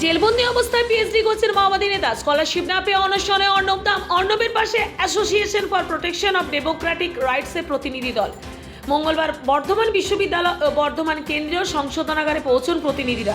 জেলবন্দি অবস্থায় পিএইচডি কোচের মাওবাদী নেতা। স্কলারশিপ না পেয়ে অনশনে অর্ণব দাম। অর্ণবের পাশে association for protection of democratic রাইটসের প্রতিনিধি দল। মঙ্গলবার বর্ধমান বিশ্ববিদ্যালয় ও বর্ধমান কেন্দ্রীয় সংশোধনাগারে পৌঁছন প্রতিনিধিরা।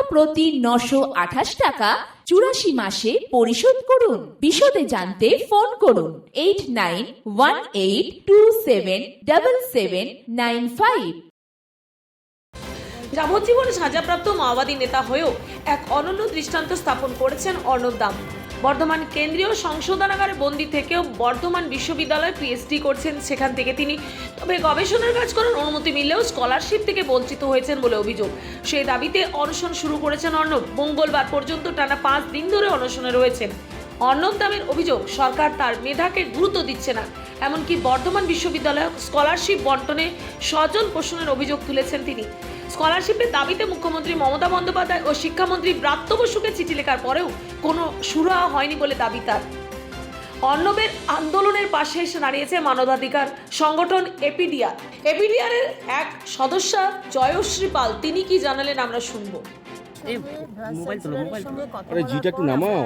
প্রতি নশো আঠাশ টাকা চুরাশি মাসে পরিশোধ করুন। বিশদে জানতে ফোন করুন eight nine one eight two seven double seven nine five যাবজ্জীবন সাজাপ্রাপ্ত মাওবাদী নেতা হয়েও এক অনন্য দৃষ্টান্ত স্থাপন করেছেন অর্ণব দাম। বর্ধমান কেন্দ্রীয় সংশোধনাগারে বন্দি থেকেও বর্ধমান বিশ্ববিদ্যালয়ে পিএইচডি করছেন সেখান থেকে তিনি। তবে গবেষণার কাজ করার অনুমতি মিললেও স্কলারশিপ থেকে বঞ্চিত হয়েছেন বলে অভিযোগ। সেই দাবিতে অনশন শুরু করেছেন অর্ণব। মঙ্গলবার পর্যন্ত টানা পাঁচ দিন ধরে অনশনে রয়েছেন। অর্ণব দামের অভিযোগ, সরকার তার মেধাকে গুরুত্ব দিচ্ছে না। এমনকি বর্ধমান বিশ্ববিদ্যালয়ে স্কলারশিপ বন্টনে সজল পোষণের অভিযোগ তুলেছেন তিনি। স্কলারশিপের দাবিতে মুখ্যমন্ত্রী মমতা বন্দ্যোপাধ্যায় ও শিক্ষামন্ত্রী ব্রাত্য বসুকে চিঠি লেখার পরেও কোনো সুরাহা হয়নি বলে দাবি তার। অর্ণবের আন্দোলনের পাশে এসে দাঁড়িয়েছে মানবাধিকার সংগঠন এপিডিয়া এপিডিয়ারের এক সদস্যা জয়শ্রী পাল তিনি কি জানালেন আমরা শুনব। এই মোবাইল তোলো মোবাইল তোলো। আরে জিটা একটু নামাও।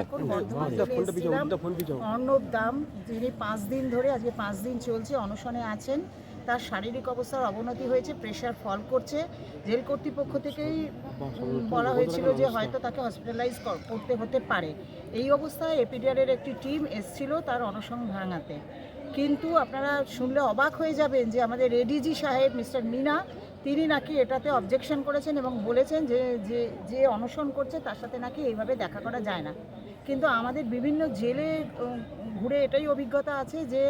অর্ণব দাম যিনি পাঁচ দিন ধরে আজকে পাঁচ দিন চলছে অনশনে আছেন। তার শারীরিক অবস্থার অবনতি হয়েছে প্রেশার ফল করছে। জেল কর্তৃপক্ষ থেকেই বলা হয়েছিল যে হয়তো তাকে হসপিটালাইজ করতে হতে পারে। এই অবস্থায় এপিডিয়ারের একটি টিম এসছিল তার অনশন ভাঙাতে। কিন্তু আপনারা শুনলে অবাক হয়ে যাবেন যে আমাদের এডিজি সাহেব, মিস্টার মিনা, তিনি নাকি এটাতে অবজেকশন করেছেন এবং বলেছেন যে যে অনশন করছে তার সাথে নাকি এইভাবে দেখা করা যায় না। কিন্তু আমাদের বিভিন্ন জেলে ঘুরে এটাই অভিজ্ঞতা আছে যে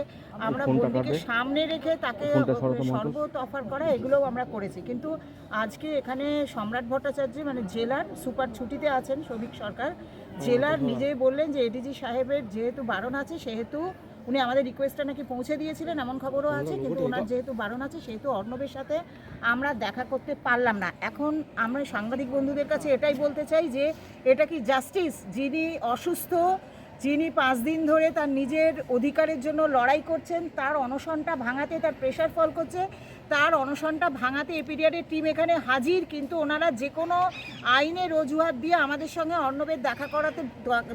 আমরা বন্দীকে সামনে রেখে তাকে সর্বত শরবত অফার করা এগুলোও আমরা করেছি। কিন্তু আজকে এখানে সম্রাট ভট্টাচার্য মানে জেলার সুপার ছুটিতে আছেন শ্রমিক সরকার জেলার নিজেই বললেন যে এডিজি সাহেবের যেহেতু বারণ আছে সেহেতু উনি আমাদের রিকোয়েস্টটা নাকি পৌঁছে দিয়েছিলেন এমন খবরও আছে কিন্তু ওনার যেহেতু বারণ আছে সেহেতু অর্ণবের সাথে আমরা দেখা করতে পারলাম না। এখন আমরা সাংবাদিক বন্ধুদের কাছে এটাই বলতে চাই যে এটা কি জাস্টিস যিনি অসুস্থ যিনি পাঁচ দিন ধরে তার নিজের অধিকারের জন্য লড়াই করছেন তার অনশনটা ভাঙাতে তার প্রেশার ফল করছে তার অনশনটা ভাঙাতে এপিডিয়ারের টিম এখানে হাজির কিন্তু ওনারা যে কোনো আইনের অজুহাত দিয়ে আমাদের সঙ্গে অর্ণবের দেখা করাতে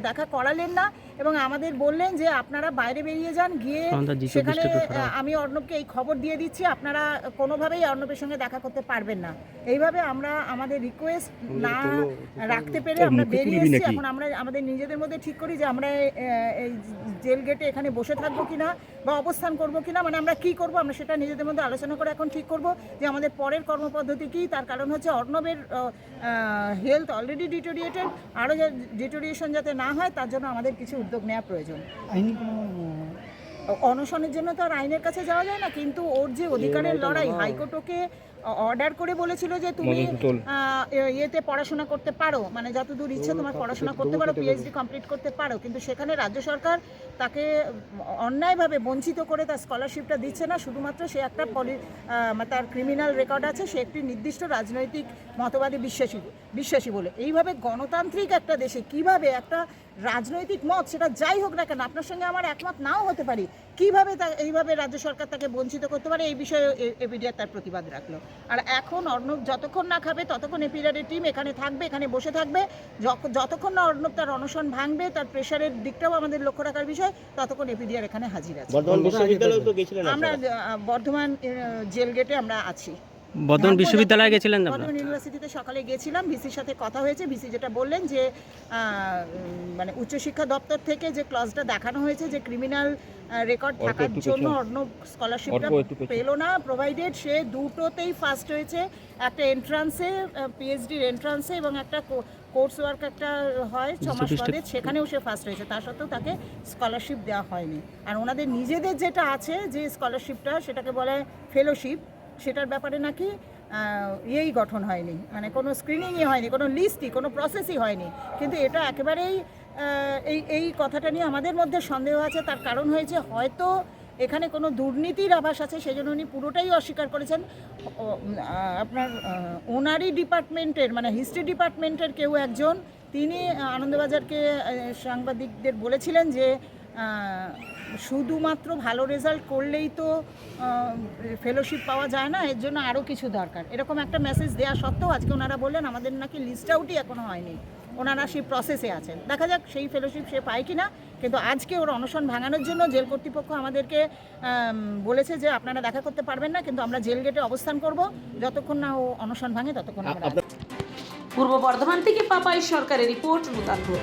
দেখা করালেন না। এবং আমাদের বললেন যে আপনারা বাইরে বেরিয়ে যান গিয়ে সেখানে আমি অর্ণবকে এই খবর দিয়ে দিচ্ছি আপনারা কোনোভাবেই অর্ণবের সঙ্গে দেখা করতে পারবেন না। এইভাবে আমরা আমাদের রিকোয়েস্ট না রাখতে পেরে আমরা বেরিয়ে এসেছি। এখন আমরা আমাদের নিজেদের মধ্যে ঠিক করি যে আমরা এই জেল গেটে এখানে বসে থাকব কিনা বা অবস্থান করব কিনা মানে আমরা কি করব আমরা সেটা নিজেদের মধ্যে আলোচনা করে এখন ঠিক করব যে আমাদের পরের কর্মপদ্ধতি কি। তার কারণ হচ্ছে অর্ণবের হেলথ অলরেডি ডিটোরিয়েটেড আরও ডিটোরিয়েশন যাতে না হয় তার জন্য আমাদের কিছু উদ্যোগ নেওয়া প্রয়োজন। অনশনের জন্য তো আর আইনের কাছে যাওয়া যায় না কিন্তু ওর যে অধিকারের লড়াই হাইকোর্ট ওকে অর্ডার করে বলেছিল যে তুমি ইয়েতে পড়াশোনা করতে পারো। মানে যতদূর ইচ্ছে তোমার পড়াশোনা করতে পারো পিএইচডি কমপ্লিট করতে পারো। কিন্তু সেখানে রাজ্য সরকার তাকে অন্যায়ভাবে বঞ্চিত করে তার স্কলারশিপটা দিচ্ছে না। শুধুমাত্র সে একটা পলি মানে তার ক্রিমিনাল রেকর্ড আছে। সে একটি নির্দিষ্ট রাজনৈতিক মতবাদী বিশ্বাসী বিশ্বাসী বলে। এইভাবে গণতান্ত্রিক একটা দেশে কীভাবে একটা রাজনৈতিক মত সেটা যাই হোক না কেন আপনার সঙ্গে আমার একমত নাও হতে পারি। কীভাবে তা এইভাবে রাজ্য সরকার তাকে বঞ্চিত করতে পারে এই বিষয়ে এপিডিআর তার প্রতিবাদ রাখল। আর এখন অর্ণব যতক্ষণ না খাবে ততক্ষণ এপিডিআরের টিম এখানে থাকবে এখানে বসে থাকবে। যতক্ষণ না অর্ণব তার অনশন ভাঙবে তার প্রেশারের দিকটাও আমাদের লক্ষ্য রাখার বিষয় ততক্ষণ এপিডিআর এখানে হাজির আছে। আমরা বর্ধমান জেল গেটে আমরা আছি। বর্ধমান বিশ্ববিদ্যালয়ে গেছিলেন বর্ধমান ইউনিভার্সিটিতে সকালে গেছিলাম ভিসির সাথে কথা হয়েছে। ভিসি যেটা বললেন যে আহ, মানে উচ্চশিক্ষা দপ্তর থেকে যে ক্লাসটা দেখানো হয়েছে যে ক্রিমিনাল রেকর্ড থাকার জন্য অন্য স্কলারশিপটা। পেল না প্রোভাইডেড সে দুটোতেই ফার্স্ট হয়েছে। একটা এন্ট্রান্সে পিএইচডির এন্ট্রান্সে এবং একটা কোর্স ওয়ার্ক একটা হয় ছ মাস বাদে সেখানেও সে ফার্স্ট হয়েছে। তা সত্ত্বেও তাকে স্কলারশিপ দেওয়া হয়নি। আর ওনাদের নিজেদের যেটা আছে যে স্কলারশিপটা সেটাকে বলে ফেলোশিপ সেটার ব্যাপারে নাকি ইয়েই গঠন হয়নি। মানে কোনো স্ক্রিনিংই হয়নি, কোনো লিস্টই কোনো প্রসেসই হয়নি। কিন্তু এটা একেবারেই এই এই কথাটা নিয়ে আমাদের মধ্যে সন্দেহ আছে। তার কারণ হয়েছে হয়তো এখানে কোনো দুর্নীতির আভাস আছে সেই জন্য উনি পুরোটাই অস্বীকার করেছেন। আপনার ওনারই ডিপার্টমেন্টের মানে হিস্ট্রি ডিপার্টমেন্টের কেউ একজন, তিনি আনন্দবাজারকে সাংবাদিকদের বলেছিলেন যে শুধুমাত্র ভালো রেজাল্ট করলেই তো ফেলোশিপ পাওয়া যায় না এর জন্য আরও কিছু দরকার। এরকম একটা মেসেজ দেওয়া সত্ত্বেও আজকে ওনারা বললেন আমাদের নাকি লিস্ট আউটই এখনও হয়নি। ওনারা সেই প্রসেসে আছেন। দেখা যাক সেই ফেলোশিপ সে পায় কি না কিন্তু আজকে ওর অনশন ভাঙানোর জন্য জেল কর্তৃপক্ষ আমাদেরকে বলেছে যে আপনারা দেখা করতে পারবেন না কিন্তু আমরা জেল গেটে অবস্থান করব। যতক্ষণ না ও অনশন ভাঙে ততক্ষণ আমরা পূর্ব বর্ধমান থেকে পাপাই সরকারের রিপোর্ট নূতনপুর